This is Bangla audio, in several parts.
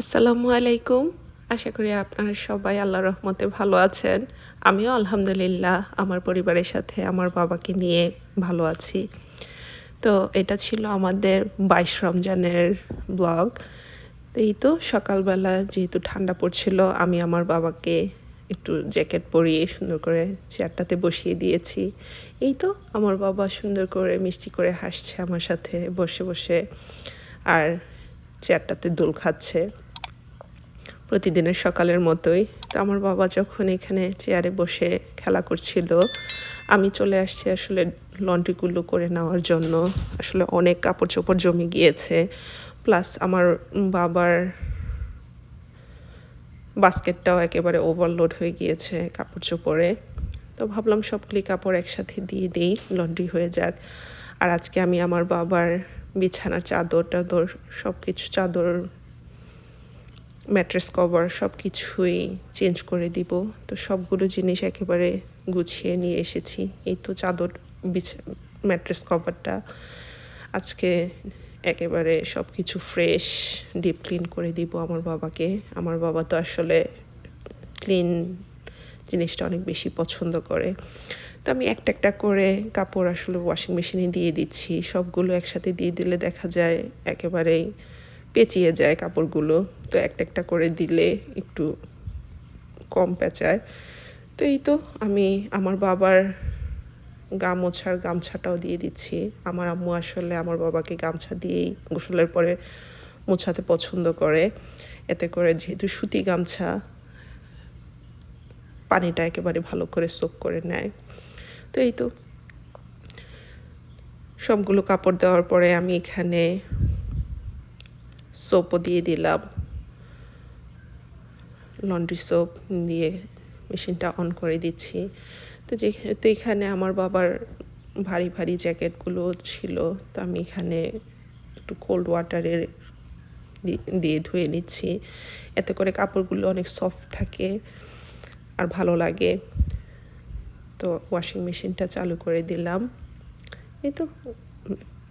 আসসালামু আলাইকুম। আশা করি আপনারা সবাই আল্লাহ রহমতে ভালো আছেন। আমিও আলহামদুলিল্লাহ আমার পরিবারের সাথে আমার বাবাকে নিয়ে ভালো আছি। তো এটা ছিল আমাদের বাইশ রমজানের ব্লগ। এই তো সকালবেলা যেহেতু ঠান্ডা পড়ছিল, আমি আমার বাবাকে একটু জ্যাকেট পরিয়ে সুন্দর করে চেয়ারটাতে বসিয়ে দিয়েছি। এই তো আমার বাবা সুন্দর করে মিষ্টি করে হাসছে আমার সাথে বসে বসে। আর চেয়ারটাতে দোল খাচ্ছে। প্রতিদিনের সকালের মতোই। তো আমার বাবা যখন এখানে চেয়ারে বসে খেলা করছিল, আমি চলে আসছি আসলে লন্ড্রিগুলো করে নেওয়ার জন্য। আসলে অনেক কাপড় চোপড় জমে গিয়েছে প্লাস আমার বাবার বাস্কেটটাও একেবারে ওভারলোড হয়ে গিয়েছে কাপড় চোপড়ে তো ভাবলাম সবগুলি কাপড় একসাথে দিয়ে দিই লন্ড্রি হয়ে যাক। আর আজকে আমি আমার বাবার বিছানার চাদর টাদর সব কিছু চাদর ম্যাট্রেস, কভার সব কিছুই চেঞ্জ করে দিব। তো সবগুলো জিনিস একেবারে গুছিয়ে নিয়ে এসেছি। এই তো চাদর ম্যাট্রেস, কভারটা আজকে একেবারে সব কিছু ফ্রেশ, ডিপ ক্লিন করে দিব আমার বাবাকে। আমার বাবা তো আসলে ক্লিন জিনিসটা অনেক বেশি পছন্দ করে। তো আমি একটা একটা করে কাপড় আসলে ওয়াশিং মেশিনে দিয়ে দিচ্ছি। সবগুলো একসাথে দিয়ে দিলে দেখা যায় একেবারেই পেঁচিয়ে যায় কাপড়গুলো, তো একটা একটা করে দিলে একটু কম পেঁচায়। তো এই তো আমি আমার বাবার গা মোছার গামছাটাও দিয়ে দিচ্ছি। আমার আম্মু আসলে আমার বাবাকে গামছা দিয়েই গোসলের পরে মোছাতে পছন্দ করে। এতে করে যেহেতু সুতি গামছা, পানিটা একেবারে ভালো করে সোক করে নেয়। তো এই তো। সবগুলো কাপড় দেওয়ার পরে আমি এখানে সোপও দিয়ে দিলাম। লন্ড্রি সোপ দিয়ে মেশিনটা অন করে দিচ্ছি। তো যেহেতু এখানে আমার বাবার ভারী ভারী জ্যাকেটগুলো ছিল, তো আমি এখানে একটু কোল্ড ওয়াটারের দিয়ে ধুয়ে নিচ্ছি। এতে করে কাপড়গুলো অনেক সফট থাকে আর ভালো লাগে। তো ওয়াশিং মেশিনটা চালু করে দিলাম। এই তো,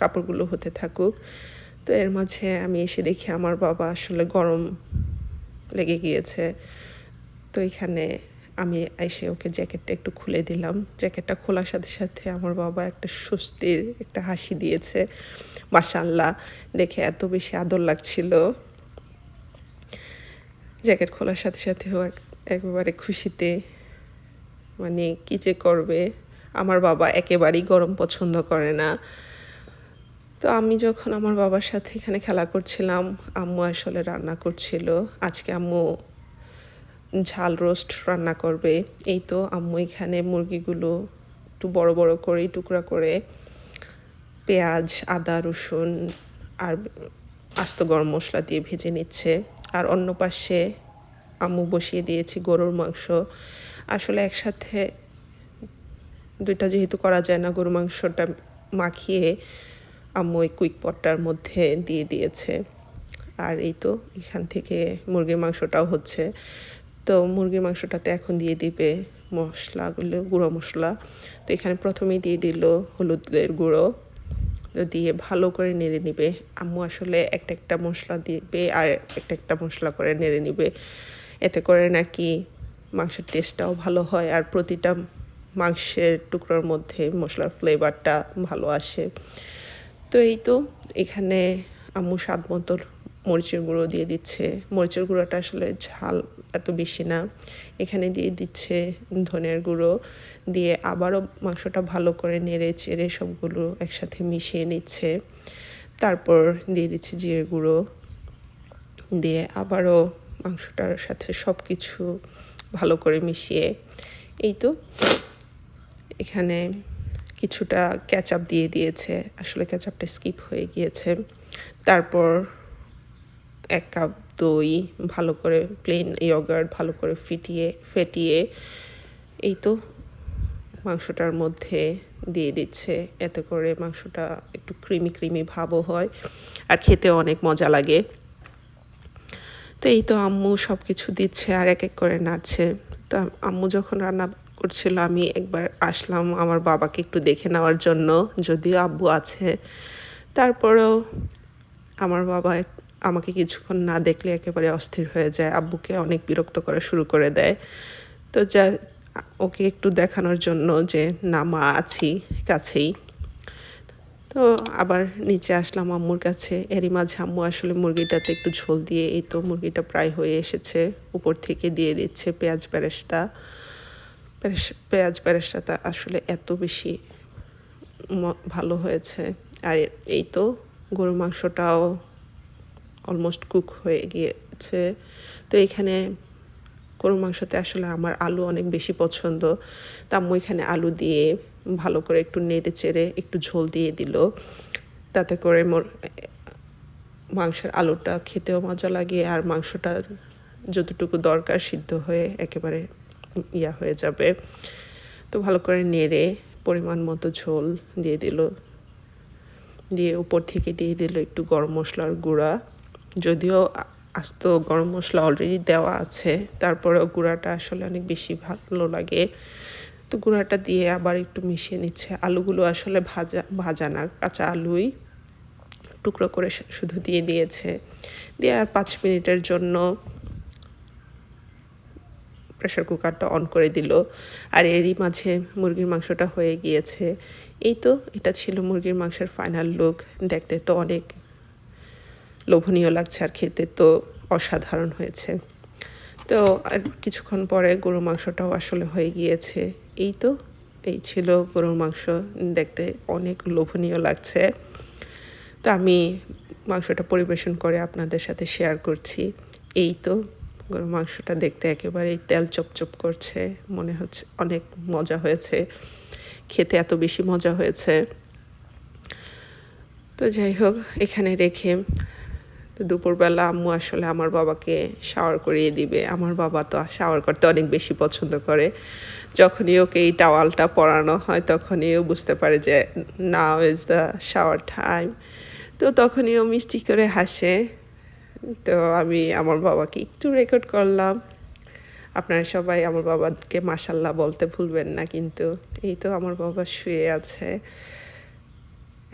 কাপড়গুলো হতে থাকুক। তো এর মাঝে আমি এসে দেখি আমার বাবা আসলে গরম লেগে গিয়েছে। তো এখানে আমি এসে ওকে জ্যাকেটটা একটু খুলে দিলাম। জ্যাকেটটা খোলার সাথে সাথে আমার বাবা একটা স্বস্তির একটা হাসি দিয়েছে। মাসাল্লাহ দেখে এত বেশি আদর লাগছিল। জ্যাকেট খোলার সাথে সাথে ও একেবারে খুশিতে মানে কী যে করবে? আমার বাবা একেবারেই গরম পছন্দ করে না। তো আমি যখন আমার বাবার সাথে এখানে খেলা করছিলাম, আম্মু আসলে রান্না করছিল। আজকে আম্মু ঝাল রোস্ট রান্না করবে। এই তো আম্মু এখানে মুরগিগুলো একটু বড় বড় করে, টুকরা করে পেঁয়াজ, আদা, রসুন আর আস্ত গরম মশলা দিয়ে ভেজে নিচ্ছে। আর অন্য পাশে আম্মু বসিয়ে দিয়েছি গরুর মাংস। আসলে একসাথে দুইটা যেহেতু করা যায় না গরু মাংসটা মাখিয়ে আম্মু ওই কুইক পটটার মধ্যে দিয়ে দিয়েছে। আর এই তো এখান থেকে মুরগির মাংসটাও হচ্ছে। তো মুরগির মাংসটাতে এখন দিয়ে দিবে মশলাগুলো গুঁড়ো মশলা। তো এখানে প্রথমেই দিয়ে দিল হলুদের গুঁড়ো। তো দিয়ে ভালো করে নেড়ে নিবে। আম্মু আসলে একটা একটা মশলা দিবে আর একটা একটা মশলা করে নেড়ে নিবে। এতে করে নাকি মাংসের টেস্টটাও ভালো হয় আর প্রতিটা মাংসের টুকরোর মধ্যে মশলার ফ্লেভারটা ভালো আসে। তো এই তো এখানে আম্মু স্বাদ মতো মরিচের গুঁড়ো দিয়ে দিচ্ছে। মরিচের গুঁড়োটা আসলে ঝাল এত বেশি না। এখানে দিয়ে দিচ্ছে ধনের গুঁড়ো দিয়ে আবারও মাংসটা ভালো করে নেড়ে চেড়ে সবগুলো একসাথে মিশিয়ে নিচ্ছে। তারপর দিয়ে দিচ্ছে জিরে গুঁড়ো দিয়ে আবারও মাংসটার সাথে সব কিছু ভালো করে মিশিয়ে। এই তো এখানে কিছুটা ক্যাচআপ দিয়ে দিয়েছে। আসলে ক্যাচআপটা স্কিপ হয়ে গিয়েছে। তারপর এক কাপ দই ভালো করে প্লেন ইয়গার্ট ভালো করে ফিটিয়ে, ফেটিয়ে এই তো মাংসটার মধ্যে দিয়ে দিচ্ছে। এতে করে মাংসটা একটু ক্রিমি ক্রিমি ভাবও হয় আর খেতে অনেক মজা লাগে। তো এই তো আম্মু সব কিছু দিচ্ছে আর এক এক করে নাড়ছে। তো আম্মু যখন রান্না করছিল, আমি একবার আসলাম আমার বাবাকে একটু দেখে নেওয়ার জন্য, যদিও আব্বু আছে। তারপরেও আমার বাবা আমাকে কিছুক্ষণ না দেখলে একেবারে অস্থির হয়ে যায়, আব্বুকে অনেক বিরক্ত করা শুরু করে দেয়। তো যা, ওকে একটু দেখানোর জন্য যে, না, মা, আছি, কাছেই। তো আবার নিচে আসলাম আম্মুর কাছে। এরই মাঝে আম্মু আসলে মুরগিটাতে একটু ঝোল দিয়ে, এই তো মুরগিটা প্রায় হয়ে এসেছে। উপর থেকে দিয়ে দিচ্ছে পেঁয়াজ বেরেস্তা। পেঁয়াজ বেরেস্তাটা আসলে এত বেশি ভালো হয়েছে। আর এই তো গরুর মাংসটাও অলমোস্ট কুক হয়ে গিয়েছে। তো এখানে গরুর মাংসতে আসলে আমার আলু অনেক বেশি পছন্দ। তা আম্মু এখানে আলু দিয়ে ভালো করে একটু নেড়ে চেড়ে একটু ঝোল দিয়ে দিল। তাতে করে মোর মাংসের আলুটা খেতেও মজা লাগে আর মাংসটা যতটুকু দরকার সিদ্ধ হয়ে একেবারে ইয়া হয়ে যাবে। তো ভালো করে নেড়ে পরিমাণ মতো ঝোল দিয়ে দিল। দিয়ে উপর থেকে দিয়ে দিল একটু গরম মশলার গুঁড়া। যদিও আস্ত গরম মশলা অলরেডি দেওয়া আছে, তারপরেও গুঁড়াটা আসলে অনেক বেশি ভালো লাগে। তো গুঁড়াটা দিয়ে আবার একটু মিশিয়ে নিচ্ছে। আলুগুলো আসলে ভাজা ভাজা না, কাঁচা আলুই টুকরো করে শুধু দিয়ে দিয়েছে। দিয়ে আর পাঁচ মিনিটের জন্য প্রেশার কুকারটা অন করে দিল। আর এরই মাঝে মুরগির মাংসটা হয়ে গিয়েছে। এই তো, এটা ছিল মুরগির মাংসের ফাইনাল লুক দেখতে তো অনেক লোভনীয় লাগছে আর খেতে তো অসাধারণ হয়েছে। তো আর কিছুক্ষণ পরে গরুর মাংসটাও আসলে হয়ে গিয়েছে। এই তো, এই ছিল গরুর মাংস। দেখতে অনেক লোভনীয় লাগছে। তো আমি মাংসটা পরিবেশন করে আপনাদের সাথে শেয়ার করছি। এই তো। গরুর মাংসটা দেখতে একেবারেই তেল চপচপ করছে, মনে হচ্ছে অনেক মজা হয়েছে, খেতে এত বেশি মজা হয়েছে। তো যাই হোক, এখানে রেখে তো দুপুরবেলা আম্মু আসলে আমার বাবাকে শাওয়ার করিয়ে দিবে। আমার বাবা তো শাওয়ার করতে অনেক বেশি পছন্দ করে। যখনই ওকে এই টাওয়ালটা পরানো হয়, তখনই ও বুঝতে পারে যে now is the shower time তো তখনই ও মিষ্টি করে হাসে। তো আমি আমার বাবাকে একটু রেকর্ড করলাম। আপনারা সবাই আমার বাবাকে মাসাল্লাহ বলতে ভুলবেন না, কিন্তু এই তো আমার বাবা শুয়ে আছে।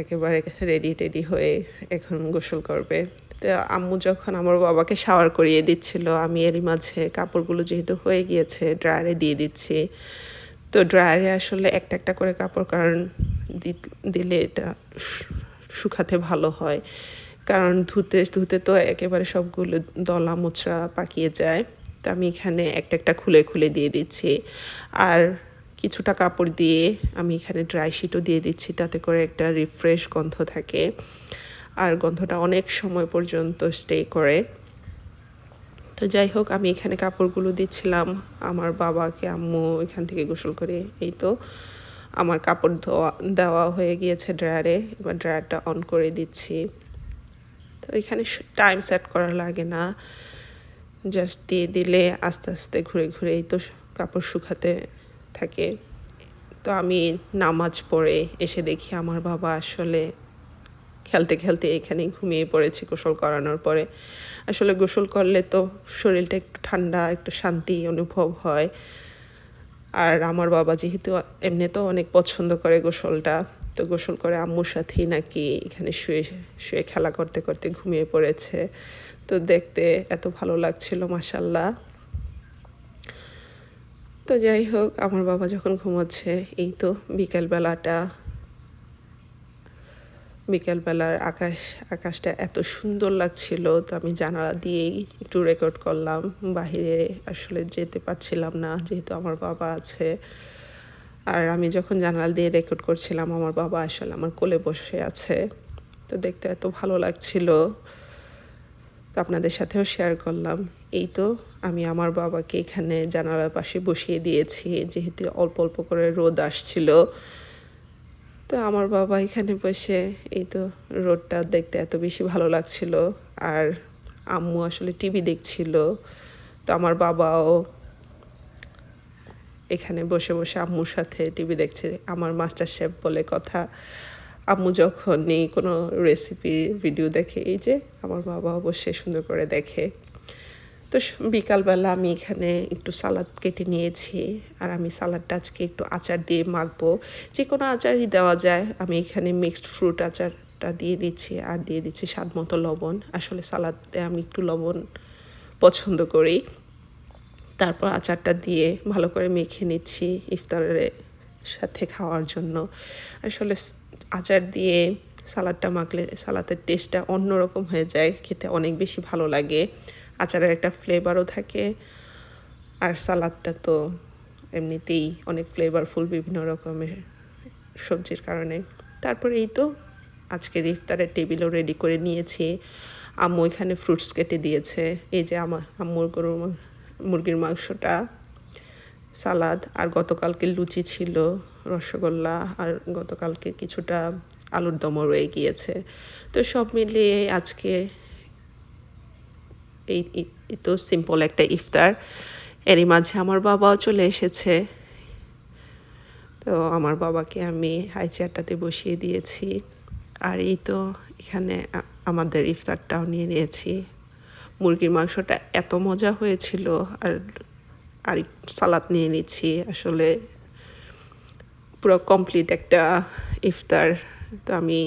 একেবারে রেডি টেডি হয়ে এখন গোসল করবে। তো আম্মু যখন আমার বাবাকে শাওয়ার করিয়ে দিচ্ছিল, আমি এরই মাঝে কাপড়গুলো যেহেতু হয়ে গিয়েছে ড্রায়ারে দিয়ে দিচ্ছি। তো ড্রায়ারে আসলে একটা একটা করে কাপড়, কারণ দিলে এটা শুকাতে ভালো হয়। কারণ ধুতে ধুতে তো একেবারে সবগুলো দলা মোচড়া পাকিয়ে যায়। তো আমি এখানে একটা একটা খুলে খুলে দিয়ে দিচ্ছি। আর কিছুটা কাপড় দিয়ে আমি এখানে ড্রাই শিটও দিয়ে দিচ্ছি, তাতে করে একটা রিফ্রেশ গন্ধ থাকে। আর গন্ধটা অনেক সময় পর্যন্ত স্টে করে। তো যাই হোক, আমি এখানে কাপড়গুলো দিচ্ছিলাম। আমার বাবাকে, আম্মু এখান থেকে গোসল করে, এই তো। আমার কাপড় ধোয়া, দেওয়া হয়ে গিয়েছে ড্রায়ারে এবার ড্রায়ারটা অন করে দিচ্ছি। তো এখানে টাইম সেট করা লাগে না। জাস্ট দিয়ে দিলে আস্তে আস্তে ঘুরে ঘুরে এই তো কাপড় শুকাতে থাকে। তো আমি নামাজ পড়ে এসে দেখি আমার বাবা আসলে খেলতে খেলতে এখানে ঘুমিয়ে পড়েছে গোসল করানোর পরে। আসলে গোসল করলে তো শরীরটা একটু ঠান্ডা, একটু শান্তি অনুভব হয়। আর আমার বাবা যেহেতু এমনিতেও অনেক পছন্দ করে গোসলটা, তো গোসল করে আম্মুর সাথেই নাকি এখানে শুয়ে শুয়ে খেলা করতে করতে ঘুমিয়ে পড়েছে। তো দেখতে এত ভালো লাগছিল মাসাল্লাহ তো যাই হোক, আমার বাবা যখন ঘুমাচ্ছে, এই তো বিকেলবেলাটা বিকেলবেলার আকাশ, আকাশটা এত সুন্দর লাগছিল তো আমি জানালা দিয়েই একটু রেকর্ড করলাম। বাহিরে আসলে যেতে পারছিলাম না, যেহেতু আমার বাবা আছে। আর আমি যখন জানালা দিয়ে রেকর্ড করছিলাম, আমার বাবা আসলে আমার কোলে বসে আছে। তো দেখতে এত ভালো লাগছিল। তো আপনাদের সাথেও শেয়ার করলাম। এই তো আমি আমার বাবাকে এখানে জানালার পাশে বসিয়ে দিয়েছি, যেহেতু অল্প অল্প করে রোদ আসছিল। তো আমার বাবা এখানে বসে এই তো রোডটা দেখতে এত বেশি ভালো লাগছিল। আর আম্মু আসলে টিভি দেখছিল। তো আমার বাবাও এখানে বসে বসে আম্মুর সাথে টিভি দেখছে। আমার মাস্টার শেফ বলে কথা। আম্মু যখনই কোনো রেসিপি ভিডিও দেখে, এই যে আমার বাবাও বসে সুন্দর করে দেখে। তো বিকালবেলা আমি এখানে একটু সালাদ কেটে নিয়েছি আর আমি সালাদটা আজকে একটু আচার দিয়ে মাখবো। যে কোনো আচারই দেওয়া যায়। আমি এখানে মিক্সড ফ্রুট আচারটা দিয়ে দিচ্ছি আর দিয়ে দিচ্ছি স্বাদ মতো লবণ। আসলে সালাদে আমি একটু লবণ পছন্দ করি। তারপর আচারটা দিয়ে ভালো করে মেখে নিচ্ছি ইফতারের সাথে খাওয়ার জন্য। আসলে আচার দিয়ে সালাডটা মাখলে সালাদের টেস্টটা অন্যরকম হয়ে যায়। খেতে অনেক বেশি ভালো লাগে। আচারের একটা ফ্লেভারও থাকে। আর সালাদটা তো এমনিতেই অনেক ফ্লেভারফুল বিভিন্ন রকমের সবজির কারণে। তারপরে এই তো আজকের ইফতারের টেবিলও রেডি করে নিয়েছি। আম্মু এখানে ফ্রুটস কেটে দিয়েছে। এই যে আমার আম্মুর গরুর মুরগির মাংসটা, সালাদ, আর গতকালকে লুচি ছিল, রসগোল্লা, আর গতকালকে কিছুটা আলুর দমও রয়ে গিয়েছে। তো সব মিলিয়ে আজকে এই তো সিম্পল একটা ইফতার। এরই মাঝে আমার বাবাও চলে এসেছে। তো আমার বাবাকে আমি হাই চেয়ারটাতে বসিয়ে দিয়েছি। আর এই তো এখানে আমাদের ইফতারটাও নিয়ে নিয়েছি। মুরগির মাংসটা এত মজা হয়েছিল। আর আর সালাদ নিয়ে নিচ্ছি। আসলে পুরো কমপ্লিট একটা ইফতার। তো আমি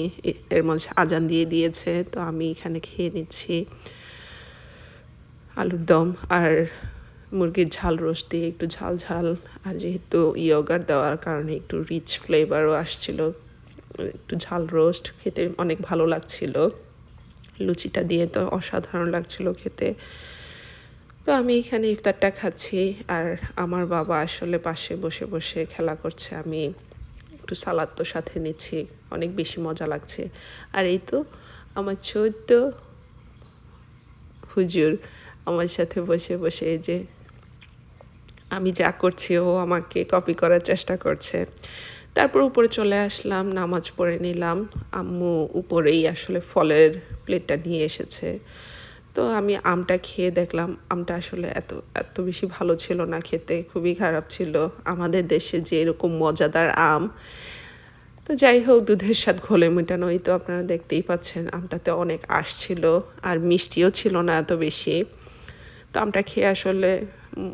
এর মধ্যে আজান দিয়ে দিয়েছে। তো আমি এখানে খেয়ে নিচ্ছি। আলুর দম আর মুরগির ঝাল রোস্ট দিয়ে একটু ঝাল ঝাল। আর যেহেতু ইয়োগার দেওয়ার কারণে একটু রিচ ফ্লেভারও আসছিল, একটু ঝাল রোস্ট খেতে অনেক ভালো লাগছিল। লুচিটা দিয়ে তো অসাধারণ লাগছিল খেতে। তো আমি এখানে ইফতারটা খাচ্ছি আর আমার বাবা আসলে পাশে বসে বসে খেলা করছে। আমি একটু সালাদ তো সাথে নিচ্ছি, অনেক বেশি মজা লাগছে। আর এই তো আমার চৌদ্দ হুজুর আমার সাথে বসে বসে যে আমি যা করছি ও আমাকে কপি করার চেষ্টা করছে। তারপর উপরে চলে আসলাম, নামাজ পড়ে নিলাম। আম্মু উপরেই আসলে ফলের প্লেটটা নিয়ে এসেছে। তো আমি আমটা খেয়ে দেখলাম, আমটা আসলে এত এত বেশি ভালো ছিল না খেতে, খুবই খারাপ ছিল। আমাদের দেশে যে এরকম মজাদার আম। তো যাই হোক, দুধের স্বাদ ঘোলে মেটানোই তো আপনারা দেখতেই পাচ্ছেন, আমটাতে অনেক আশ ছিল। আর মিষ্টিও ছিল না এত বেশি। তো আমটা খেয়ে আসলে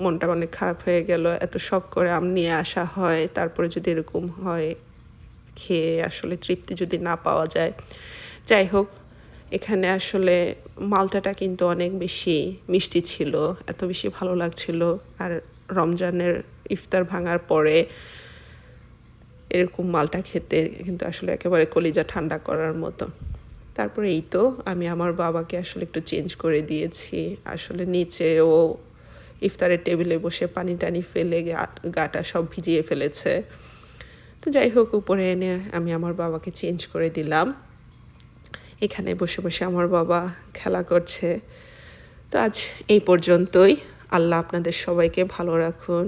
মনটা অনেক খারাপ হয়ে গেল, এত শখ করে আম নিয়ে আসা হয়, তারপরে যদি এরকম হয়, খেয়ে আসলে তৃপ্তি যদি না পাওয়া যায়। যাই হোক, এখানে আসলে মালটাটা কিন্তু অনেক বেশি মিষ্টি ছিল, এত বেশি ভালো লাগছিল। আর রমজানের ইফতার ভাঙার পরে এরকম মালটা খেতে কিন্তু আসলে একেবারে কলিজা ঠান্ডা করার মতো। তারপরে এই তো আমি আমার বাবাকে আসলে একটু চেঞ্জ করে দিয়েছি। আসলে নিচে ও ইফতারের টেবিলে বসে পানি টানি ফেলে গাটা সব ভিজিয়ে ফেলেছে। তো যাই হোক, উপরে এনে আমি আমার বাবাকে চেঞ্জ করে দিলাম। এখানে বসে বসে আমার বাবা খেলা করছে। তো আজ এই পর্যন্তই। আল্লাহ আপনাদের সবাইকে ভালো রাখুন।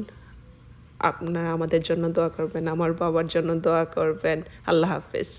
আপনারা আমাদের জন্য দোয়া করবেন, আমার বাবার জন্য দোয়া করবেন। আল্লাহ হাফেজ।